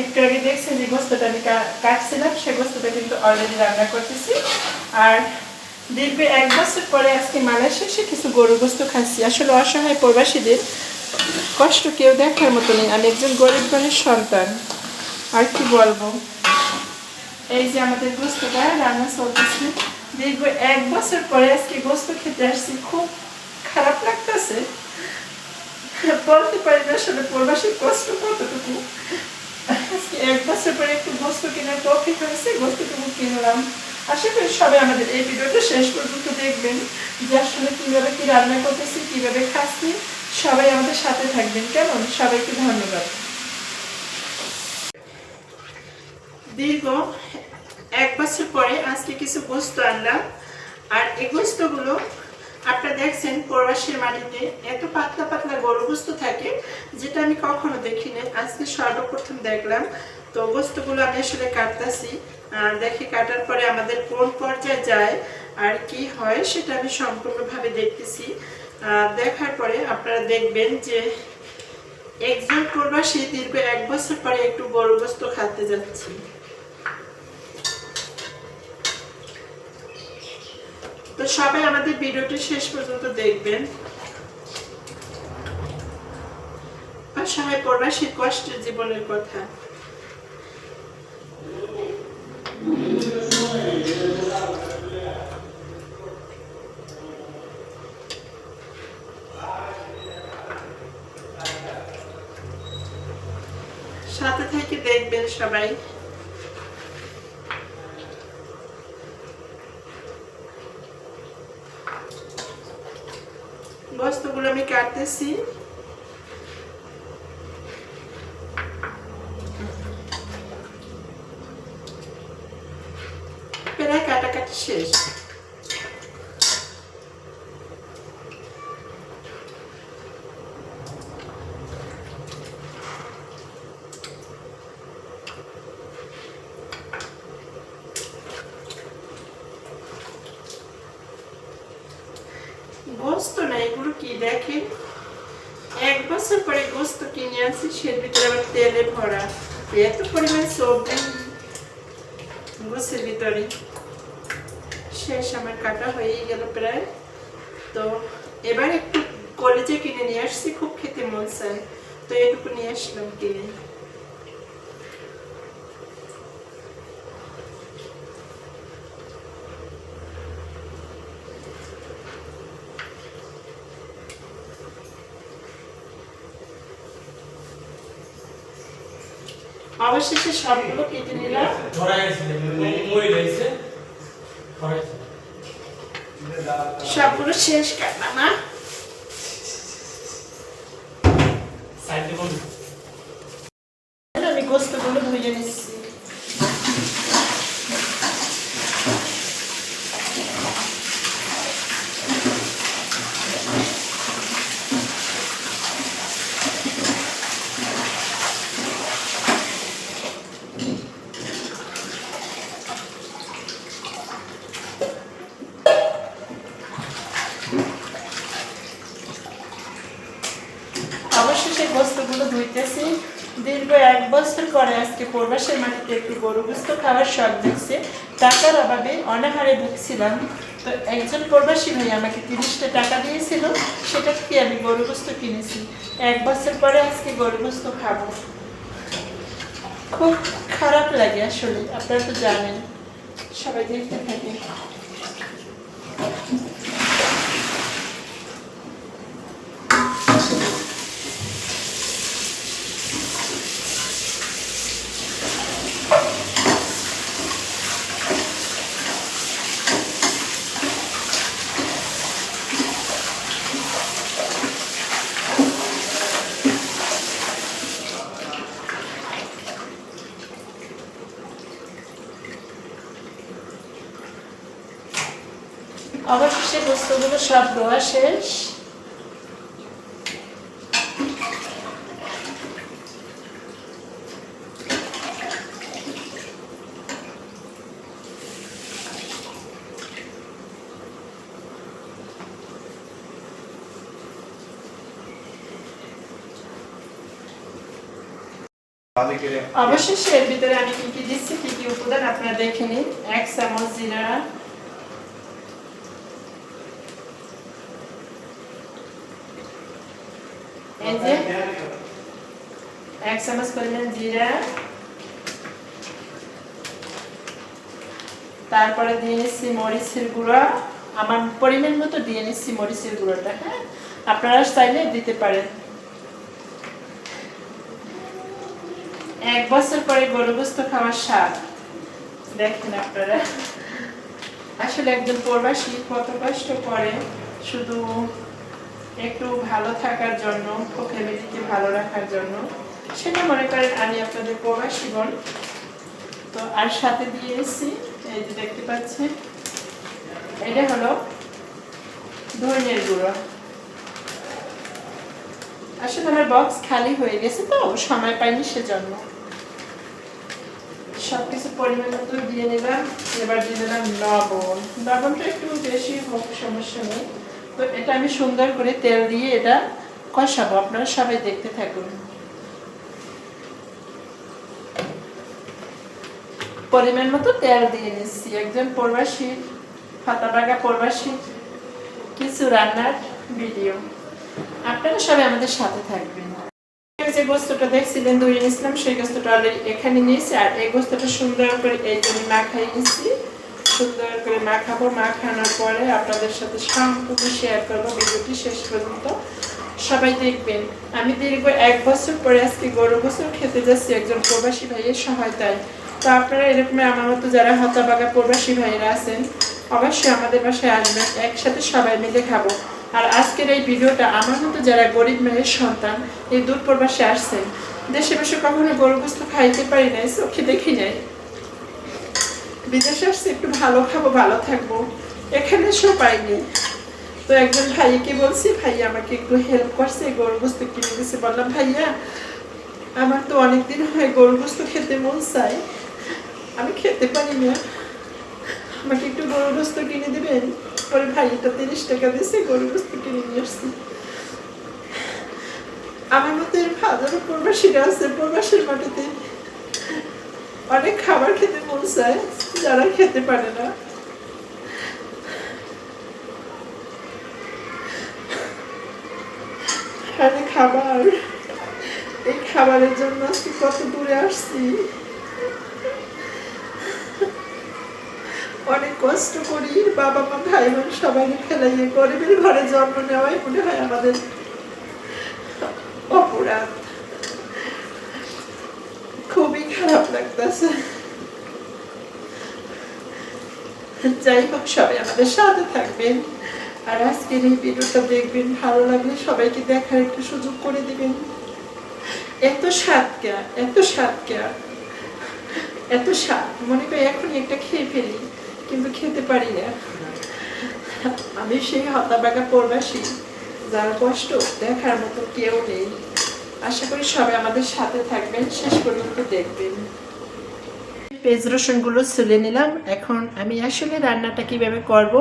একটু আগে যে গোস্তটা আমি কাটছিলাম গোস্তটা কিন্তু অলরেডি রান্না করতেছি। আর দীর্ঘ এক বছর পরে আজকে মালয়েশিয়া কিছু গরু গোস্ত খাচ্ছি। আসলে অসহায় প্রবাসীদের কষ্ট কেউ দেখার মতো নেই। আমি একজন গরিব ঘরের সন্তান। আর কি বলব? এই যে আমাদের গোস্তটা রান্না চলতেছে। দীর্ঘ এক বছর পরে আজকে গোস্ত খেতে আসছি, খুব খারাপ লাগতেছে। বলতে পারি না আসলে প্রবাসীর কষ্ট কতটুকু? আজকে এক বছর পরে একটু গোস্ত কেনার টপিক হয়েছে গোস্তটুকু কিনলাম। আশা করি সবাই আমাদের এই ভিডিওটা শেষ পর্যন্ত দেখবেন যে আসলে কীভাবে কি রান্না করতেছি, কীভাবে খাচ্ছি, সবাই আমাদের সাথে থাকবেন। কেমন? সবাইকে ধন্যবাদ। দীর্ঘ এক বছর পরে আজকে কিছু গোস্ত আনলাম, আর এই গোস্তগুলো আপনারা দেখছেন প্রবাসীর মাটিতে এত পাতলা পাতলা গরু গোস্ত থাকে, যেটা আমি কখনো দেখিনি। আজকে সর্বপ্রথম দেখলাম। তো গোস্তগুলো আমি আসলে কাটতেছি। আর দেখি কাটার পরে আমাদের কোন পর্যায়ে যায় আর কি হয় সেটা আমি সম্পূর্ণভাবে দেখতেছি। দেখার পরে আপনারা দেখবেন যে একজন প্রবাসী দীর্ঘ এক বছর পরে একটু গরু গোস্ত খাতে যাচ্ছি। তো সবাই আমাদের ভিডিওটি শেষ পর্যন্ত দেখবেন। আর সবাই পড়বা শীত কষ্টের জীবনের কথা সাথে থেকে দেখবেন সবাই বস্তুগুলো আমি কাটতেছি প্রায় কাটাকাটি শেষ গোস্ত না এগুলো কি দেখেন এক বছর পরে গোস্ত কিনে আনছি সের ভিতরে আবার তেলে ভরা এত পরিমাণ সবজি গোসের ভিতরে শেষ আমার কাটা হয়েই গেল প্রায় তো এবার একটু কলেজে কিনে নিয়ে আসছি খুব খেতে মন চায় তো এটুকু নিয়ে আসলাম কিনে অবশেষে সবগুলো কেটে নিলাম। সবগুলো শেষ কাটলাম না সাইডে কোন আমি গোস্তগুলো ধুয়ে নিচ্ছি অবশেষে গোস্তগুলো ধুইতেছি দীর্ঘ এক বছর পরে প্রবাসের মাটিতে একটু গরু খাওয়ার শখ দেখছে। টাকার অভাবে অনাহারে ভুগছিলাম। তো একজন প্রবাসী ভাই আমাকে তিরিশটা টাকা দিয়েছিল। সেটা কি আমি গরু গোস্ত কিনেছি। এক বছর পরে আজকে গরু গোস্ত খাব। খুব খারাপ লাগে আসলে, আপনারা তো জানেন। সবাই দেখতে থাকে অবশেষে সব দেওয়া শেষ অবশেষে এর ভিতরে আমি কি কি দিচ্ছি কি কি উপাদান আপনারা দেখে নিন এক চামচ জিরা এই যে এক চামচ তারপরে দিয়ে মরিচের গুঁড়া। আমার পরিমাণ মতো দিয়ে নিচ্ছি মরিচের গুঁড়োটা হ্যাঁ? আপনারা চাইলে দিতে পারেন। এক বছর পরে গরু খাওয়ার স্বাদ। দেখেন আপনারা। আসলে একজন প্রবাসী, কত কষ্ট করে। শুধু একটু ভালো থাকার জন্য ফ্যামিলিকে ভালো রাখার জন্য, সেটা মনে করেন আমি আপনাদের প্রবাসী বোন। তো আর সাথে দিয়ে এসেছি, এই যে দেখতে পাচ্ছেন, এটা হলো ধনিয়ার গুঁড়ো। আসলে আমার বক্স খালি হয়ে গেছে তো, সময় পাইনি সেজন্য। সবকিছু পরিমাণ মতো দিয়ে নিলাম, এবার দিয়ে দিলাম লবণ। লবণটা একটু বেশি হোক, সমস্যা নেই। তো এটা আমি সুন্দর করে তেল দিয়ে এটা কষাবো। আপনারা সবাই দেখতে থাকুন। পরিমাণ মতো তেল দিয়ে নিচ্ছি। একজন প্রবাসী, ফাতাবাগা প্রবাসী, কিছু রান্নার ভিডিও। আপনারা সবাই আমাদের সাথে থাকবেন। যে গোস্তটা দেখছিলেন ধরে নিয়েছিলাম, সেই গোস্তটা অলরেডি এখানে নিয়েছি, আর এই গোস্তটা সুন্দর করে এই জন্য মাখাই নিয়েছি সুন্দর করে মাখাবো। মাখানোর পরে আপনাদের সাথে সম্পূর্ণ শেয়ার করব। ভিডিওটি শেষ পর্যন্ত সবাই দেখবেন। আমি দীর্ঘ এক বছর পরে আজকে গরু গোসল খেতে যাচ্ছি একজন প্রবাসী ভাইয়ের সহায়তায়। তো আপনারা এরকম আমার মতো যারা হতাবাগা প্রবাসী ভাইয়েরা আছেন, অবশ্যই আমাদের বাসায় আসবেন। একসাথে সবাই মিলে খাব। আর আজকের এই ভিডিওটা আমার মতো যারা গরিব মেয়ের সন্তান, এই দূর প্রবাসে আসছেন, দেশে বসে কখনো গরু গোস্ত খাইতে পারি নাই, চোখে দেখি নাই। বিদেশে আসছি, একটু ভালো খাব, ভালো থাকব। এখানে সব পাইনি। তো একজন ভাইকে বলছি ভাই আমাকে একটু হেল্প করছে গরু গোস্ত কিনে দিছে। বললাম, ভাইয়া, আমার তো অনেকদিন হয় গরু গোস্ত খেতে মন চায়। আমি খেতে পারি না। আমাকে একটু গরু গোস্ত কিনে দিবেন? পরে ভাইটা তিরিশ টাকা দিয়েছে গরু গোস্ত কিনে নিয়ে আসছি। আমার মতো এর হাজারো প্রবাসীরা আছে প্রবাসীর মাটিতে অনেক খাবার খেতে মন চায়, যারা খেতে পারে না। আরে খাবার, এই খাবারের জন্য আজকে কত দূরে আসছি। অনেক কষ্ট করি, বাবা মা, ভাই বোন সবাইকে খেলাইয়ে, গরিবের ঘরে জন্ম নেওয়াই মনে হয় আমাদের অপরাধ খুবই খারাপ লাগতেছে যাই হোক, সবাই আমাদের সাথে থাকবেন। আর আজকের এই ভিডিওটা দেখবেন, ভালো লাগলে সবাইকে দেখার একটু সুযোগ করে দিবেন। এত স্বাদ কে এত স্বাদ কে এত স্বাদ। মনে করি এখনই একটা খেয়ে ফেলি, কিন্তু খেতে পারি না। আমি সেই হতাবাগা প্রবাসী, যার কষ্ট দেখার মতো কেউ নেই। আশা করি সবাই আমাদের সাথে থাকবেন, শেষ পর্যন্ত দেখবেন। পেঁয়াজ রসুনগুলো ছুলে নিলাম। এখন আমি আসলে রান্নাটা কীভাবে করব?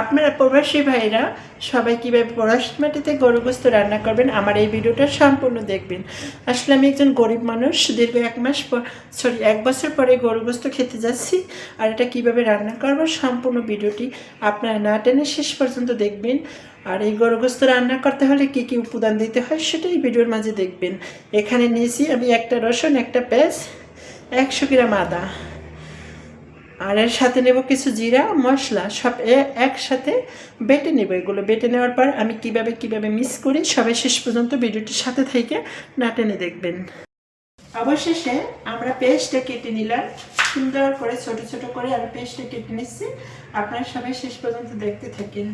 আপনারা প্রবাসী ভাইরা সবাই কীভাবে প্রবাসী মাটিতে গরু গোস্ত রান্না করবেন, আমার এই ভিডিওটা সম্পূর্ণ দেখবেন। আসলে আমি একজন গরিব মানুষ, দীর্ঘ এক মাস পর সরি এক বছর পরে গরু গোস্ত খেতে যাচ্ছি। আর এটা কীভাবে রান্না করব সম্পূর্ণ ভিডিওটি আপনারা না টেনে শেষ পর্যন্ত দেখবেন। আর এই গরু গোস্ত রান্না করতে হলে কি কি উপাদান দিতে হয় সেটাই ভিডিওর মাঝে দেখবেন। এখানে নিয়েছি আমি একটা রসুন, একটা পেঁয়াজ একশো গ্রাম আদা। আর এর সাথে নেব কিছু জিরা, মশলা, সব একসাথে বেটে নেব। এগুলো বেটে নেওয়ার পর আমি কীভাবে কীভাবে মিক্স করি সবাই শেষ পর্যন্ত ভিডিওটির সাথে থেকে না টেনে দেখবেন। অবশেষে আমরা পেস্টটা কেটে নিলাম। সুন্দর করে ছোট ছোট করে আমি পেস্টটা কেটে নিচ্ছি। আপনারা সবাই শেষ পর্যন্ত দেখতে থাকেন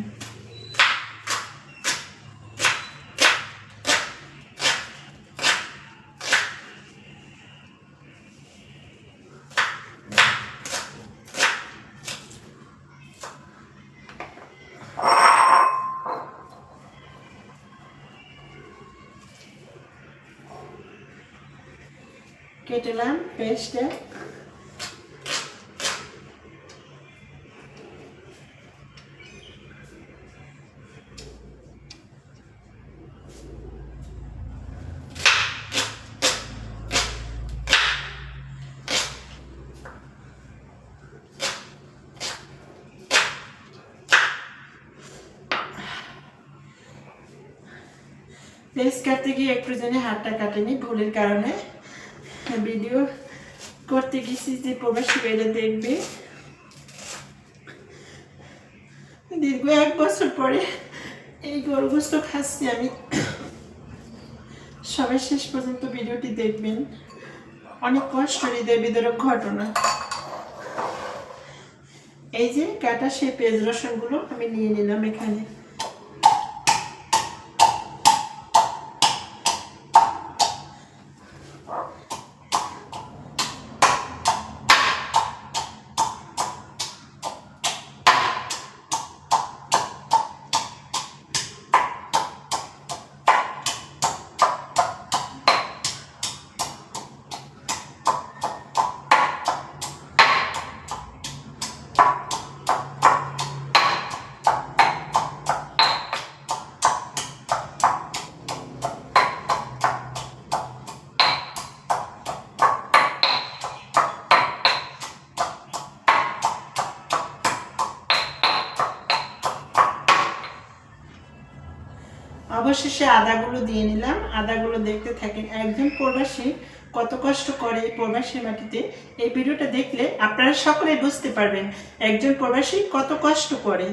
কেটেলাম পেস্টে লেস কাটতে গিয়ে একটু জানি হাতটা কাটেনি, ভুলের কারণে। ভিডিও করতে গেছি যে প্রবাসী বাইরে দেখবে। দীর্ঘ এক বছর পরে এই গরুগ্রস্ত খাচ্ছি আমি। সবাই শেষ পর্যন্ত ভিডিওটি দেখবেন। অনেক কষ্ট হৃদয় বিদরক ঘটনা। এই যে কাটা সেই পেঁয়াজ রসুনগুলো আমি নিয়ে নিলাম এখানে। অবশেষে আদাগুলো দিয়ে নিলাম। আদাগুলো দেখতে থাকেন একজন প্রবাসী, কত কষ্ট করে এই প্রবাসী মাটিতে। এই ভিডিওটা দেখলে আপনারা সকলে বুঝতে পারবেন, একজন প্রবাসী কত কষ্ট করে।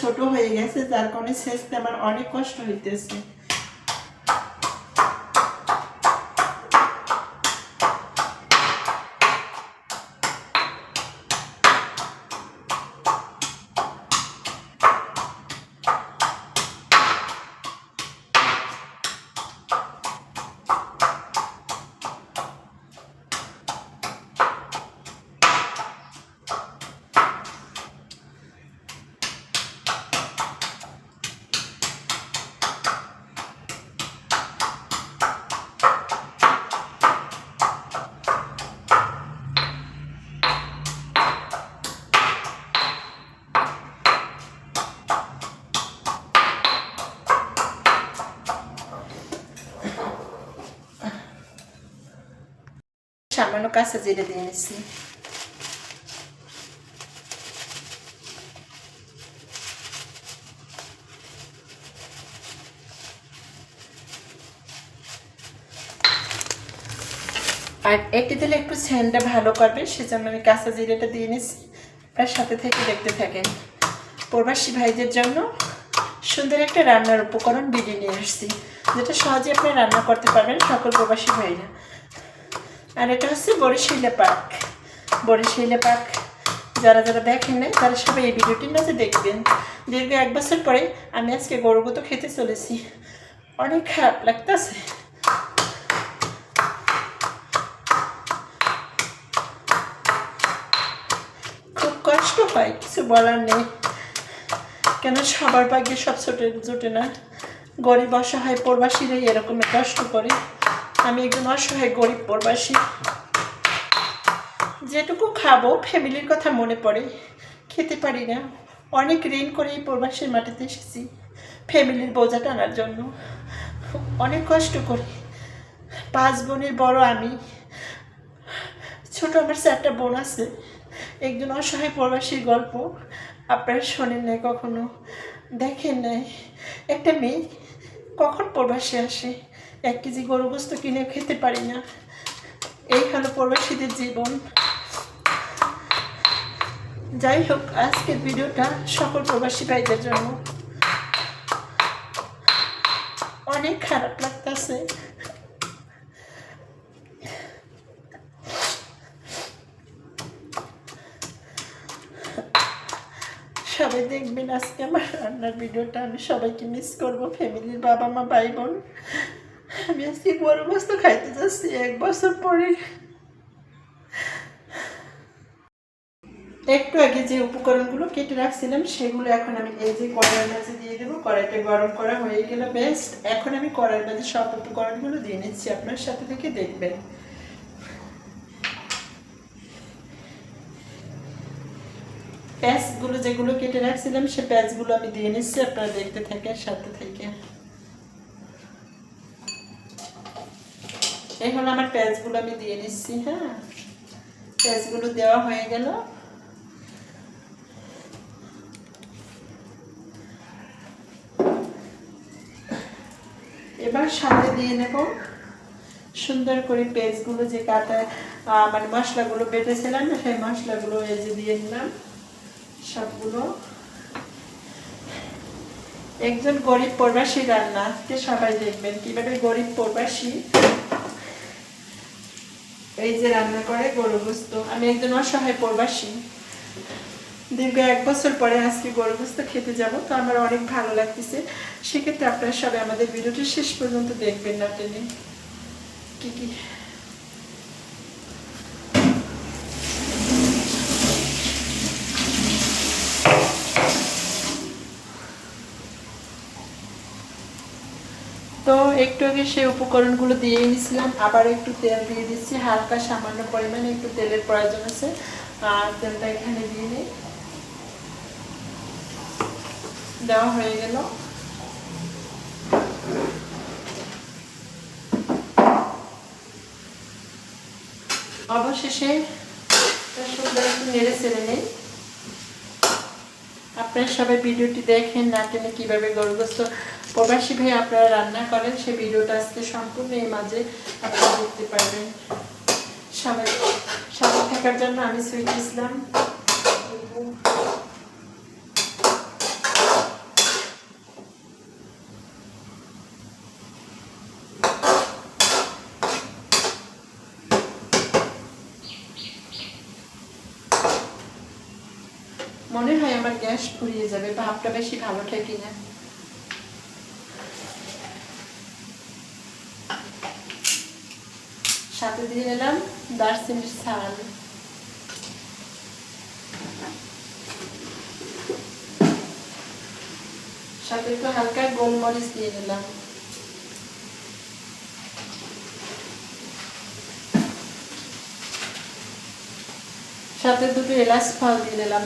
ছোট হয়ে গেছে যার কারণে শেষতে আমার অনেক কষ্ট হইতেছে। কাঁচা জিরে দিয়ে নিচ্ছি আর একটি তেলে একটু স্যানটা ভালো করবে সেজন্য আমি কাঁচা জিরেটা দিয়ে নিচ্ছি তার সাথে থেকে দেখতে থাকেন। প্রবাসী ভাইদের জন্য সুন্দর একটা রান্নার উপকরণ বিড়ি নিয়ে আসছি, যেটা সহজে আপনি রান্না করতে পারবেন সকল প্রবাসী ভাইরা। আর এটা হচ্ছে বরিশিলে পাক বরিশিলে পাক যারা যারা দেখেন নাই, তারা সবাই এই ভিডিওটি নজর দেখবেন। দীর্ঘ এক বছর পরে আমি আজকে গরুগত খেতে চলেছি। অনেক খারাপ লাগতেছে। খুব কষ্ট হয়, কিছু বলার নেই। কেন সবার ভাগ্যে সব ছোটে জোটে না? গরিব অসহায় প্রবাসীরাই এরকম কষ্ট করে। আমি একজন অসহায় গরিব প্রবাসী যেটুকু খাব, ফ্যামিলির কথা মনে পড়ে। খেতে পারি না। অনেক ঋণ করে এই প্রবাসীর মাটিতে এসেছি। ফ্যামিলির বোঝা টানার জন্য। অনেক কষ্ট করি। পাঁচ বোনের বড় আমি। ছোট আমার চারটা বোন আছে। একজন অসহায় প্রবাসীর গল্প আপনারা শোনেন নাই কখনো। দেখেন নাই। একটা মেয়ে কখন প্রবাসী আসে? এক কেজি গরু গোস্ত কিনে খেতে পারি না। এই হলো প্রবাসীদের জীবন। যাই হোক, আজকের ভিডিওটা সকল প্রবাসী ভাইদের জন্য। অনেক খারাপ লাগতেছে। সবাই দেখবেন আজকে আমার রান্নার ভিডিওটা। আমি সবাইকে মিস করব ফ্যামিলির বাবা মা ভাই বোন আমি আজকে বড় বস্ত খাইতে যাচ্ছি, এক বছর পরে। একটু আগে যে উপকরণগুলো কেটে রাখছিলাম, সেগুলো এখন আমি এই যে কড়াইয়ের মাঝে দিয়ে দেবো। কড়াইটা গরম করা হয়ে গেল বেস্ট এখন আমি কড়াইয়ের মাঝে সব উপকরণগুলো দিয়ে নিচ্ছি, আপনার সাথে থেকে দেখবেন। প্যাঁচগুলো যেগুলো কেটে রাখছিলাম, সে প্যাঁচগুলো আমি দিয়ে নিচ্ছি, আপনারা দেখতে থাকেন, সাথে থেকে। এই হলো আমার পেঁয়াজগুলো আমি দিয়ে নিচ্ছি হ্যাঁ? পেঁয়াজগুলো দেওয়া হয়ে গেল। এবার সাথে দিয়ে নেব সুন্দর করে পেঁয়াজগুলো যে কাটা মানে মশলাগুলো বেটেছিলাম সেই মশলাগুলো এই যে দিয়ে নিলাম সবগুলো। একজন গরিব প্রবাসী রান্না আজকে সবাই দেখবেন কীভাবে গরিব প্রবাসী এই যে রান্না করে গরু গোস্ত। আমি একজন অসহায় প্রবাসী। দীর্ঘ এক বছর পরে আজকে গরু গোস্ত খেতে যাব, তো আমার অনেক ভালো লাগতেছে। সেক্ষেত্রে আপনারা সবাই আমাদের ভিডিওটি শেষ পর্যন্ত দেখবেন না টেনে। কি কি? তো একটু আগে সেই উপকরণগুলো দিয়ে নিয়েছিলাম আবার একটু তেল দিয়ে দিচ্ছি, হালকা সামান্য পরিমাণে একটু তেলের প্রয়োজন আছে। আর তেলটা এখানে দিয়ে নিই দেওয়া হয়ে গেল। অবশেষে সুন্দর একটু নেড়ে ছেড়ে নেই। আপনারা সবাই ভিডিওটি দেখেন, না টেনে কীভাবে গরুগ্রস্ত প্রবাসী ভাই আপনারা রান্না করেন, সেই ভিডিওটা আজকে সম্পূর্ণ এই মাঝে আপনারা দেখতে পারবেন। সাথে থাকার জন্য আমি সুইট ইসলাম মনে হয় আমার গ্যাস ফুরিয়ে যাবে ভাবটা বেশি ভালো ঠেকি না সাথে দিয়ে নিলাম দারচিনির ছাল সাথে একটু হালকা গোলমরিচ দিয়ে নিলাম সাথে দুটো এলাচ ফল দিয়ে দিলাম।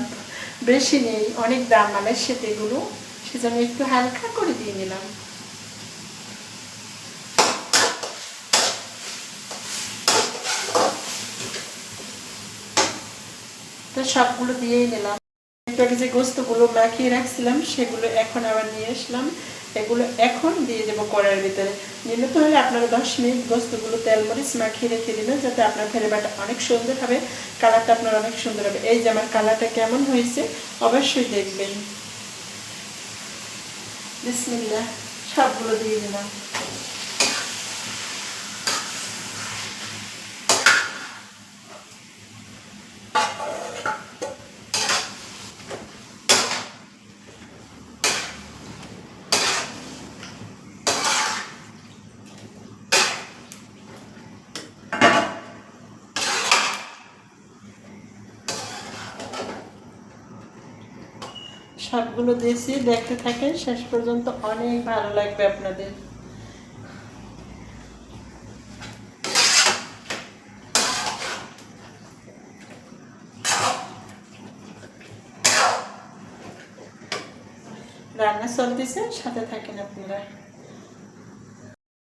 বেশি নেই, অনেক দাম মানে সেতেগুলো সেজন্য একটু হালকা করে দিয়ে নিলাম। সবগুলো দিয়েই নিলাম। একটু আগে যে গোস্তগুলো মাখিয়ে রাখছিলাম, সেগুলো এখন আবার নিয়ে আসলাম। এগুলো এখন দিয়ে দেবো কড়াইয়ের ভিতরে। নিলে তো হলে আপনারা দশ মিনিট গোস্তগুলো তেল মরিচ মাখিয়ে রেখে দিবেন, যাতে আপনার ফেরেবাটা অনেক সুন্দর হবে, কালারটা আপনার অনেক সুন্দর হবে। এই যে আমার কালারটা কেমন হয়েছে, অবশ্যই দেখবেন। বিসমিল্লাহ, সবগুলো দিয়ে দিলাম। সবগুলো দিয়েছি দেখতে থাকেন, শেষ পর্যন্ত অনেক ভালো লাগবে আপনাদের। রান্না চলতেছে, সাথে থাকেন আপনারা।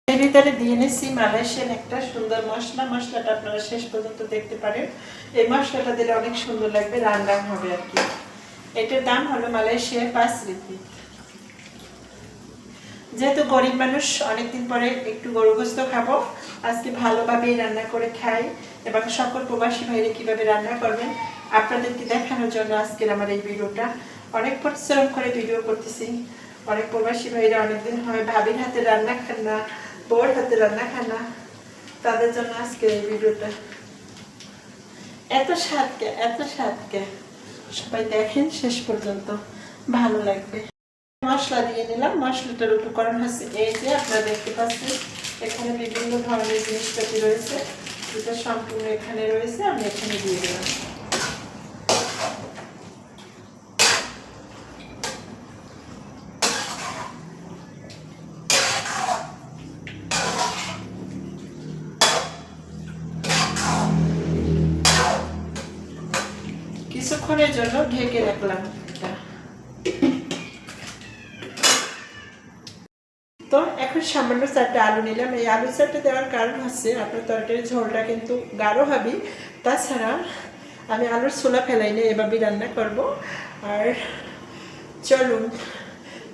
ভিতরে দিয়ে মালয়েশিয়ান একটা সুন্দর মশলা। মশলাটা আপনারা শেষ পর্যন্ত দেখতে পারেন। এই মশলাটা দিলে অনেক সুন্দর লাগবে রান্না হবে আর কি। এটার দাম হলো মালয়েশিয়ার পাঁচ রিপিট যেহেতু গরিব মানুষ, অনেকদিন পরে একটু গরু গোস্ত খাব। আজকে ভালোভাবেই রান্না করে খাই এবং সকল প্রবাসী ভাইরে কীভাবে রান্না করবেন আপনাদেরকে দেখানোর জন্য আজকের আমার এই ভিডিওটা। অনেক পরিশ্রম করে ভিডিও করতেছি। অনেক প্রবাসী ভাইরা অনেকদিন হয় ভাবির হাতে রান্না খান না বউর হাতে রান্না খান না। তাদের জন্য আজকের এই ভিডিওটা। এত স্বাদকে এত স্বাদকে। সবাই দেখেন, শেষ পর্যন্ত ভালো লাগবে। মশলা দিয়ে নিলাম, মশলাটার উপকরণ হচ্ছে এই যে আপনারা দেখতে পাচ্ছেন, এখানে বিভিন্ন ধরনের জিনিসপাতি রয়েছে, যেটা সম্পূর্ণ এখানে রয়েছে, আমি এখানে দিয়ে দিলাম। জন্য ঢেকে রাখলাম তো এখন সামান্য চারটে আলু নিলাম। এই আলু চারটে দেওয়ার কারণ হচ্ছে আপনার তরকারির ঝোলটা কিন্তু গাঢ় হবে। তাছাড়া আমি আলুর ছোলা ফেলাই না এভাবেই রান্না করব। আর চলুন।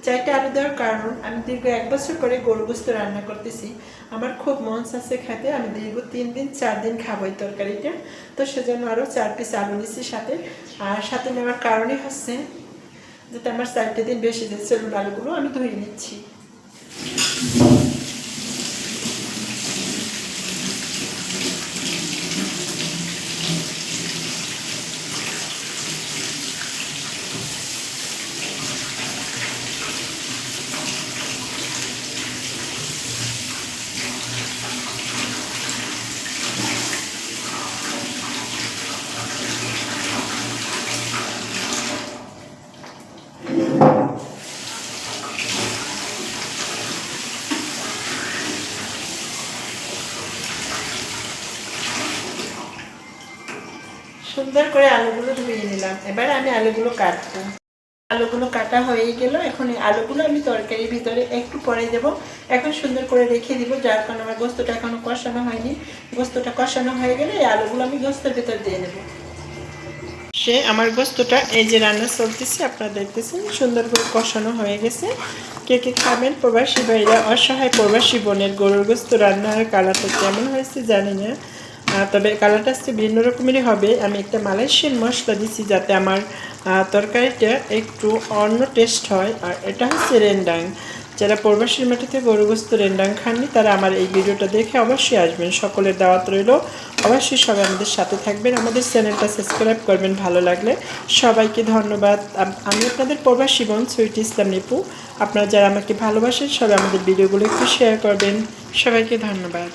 চারটে আলু দেওয়ার কারণ, আমি দীর্ঘ এক বছর পরে গরু গোস্ত রান্না করতেছি। আমার খুব মন চাচ্ছে খেতে, আমি দীর্ঘ তিন দিন, চার দিন খাব এই তরকারিটা। তো সেজন্য আরও চার পিস আলু নিচ্ছি সাথে। আর সাথে নেওয়ার কারণই হচ্ছে যাতে আমার চারটে দিন বেশি যে চলুন আলুগুলো আমি ধুয়ে নিচ্ছি। সুন্দর করে আলুগুলো ধুয়ে নিলাম। এবার আমি আলুগুলো কাটবো। আলুগুলো কাটা হয়ে গেল, এখন এই আলুগুলো আমি তরকারির ভিতরে একটু পরে দেবো। এখন সুন্দর করে রেখে দিব, যার কারণে আমার গোস্তটা এখনও কষানো হয়নি। গোস্তটা কষানো হয়ে গেলে এই আলুগুলো আমি গোস্তের ভিতর দিয়ে নেব সে আমার গোস্তটা এই যে রান্না চলতেছে, আপনারা দেখতেছেন, সুন্দর করে কষানো হয়ে গেছে। কে কে খাবেন? প্রবাসী ভাইরা, অসহায় প্রবাসী বোনের গরুর গোস্ত রান্নার কালারটা কেমন হয়েছে জানি না। তবে কালারটা আজকে ভিন্ন রকমেরই হবে। আমি একটা মালয়েশিয়ান মশলা দিচ্ছি যাতে আমার তরকারিটা একটু অন্য টেস্ট হয়। আর এটা হচ্ছে রেন্ডাং। যারা প্রবাসীর মাটিতে গরু গোস্ত রেন্ডাং খাননি, তারা আমার এই ভিডিওটা দেখে অবশ্যই আসবেন। সকলের দাওয়াত রইল। অবশ্যই সবাই আমাদের সাথে থাকবেন। আমাদের চ্যানেলটা সাবস্ক্রাইব করবেন ভালো লাগলে। সবাইকে ধন্যবাদ। আমি আপনাদের প্রবাসী বোন সুইট ইসলাম নিপু। আপনারা যারা আমাকে ভালোবাসেন, সবাই আমাদের ভিডিওগুলো একটু শেয়ার করবেন। সবাইকে ধন্যবাদ।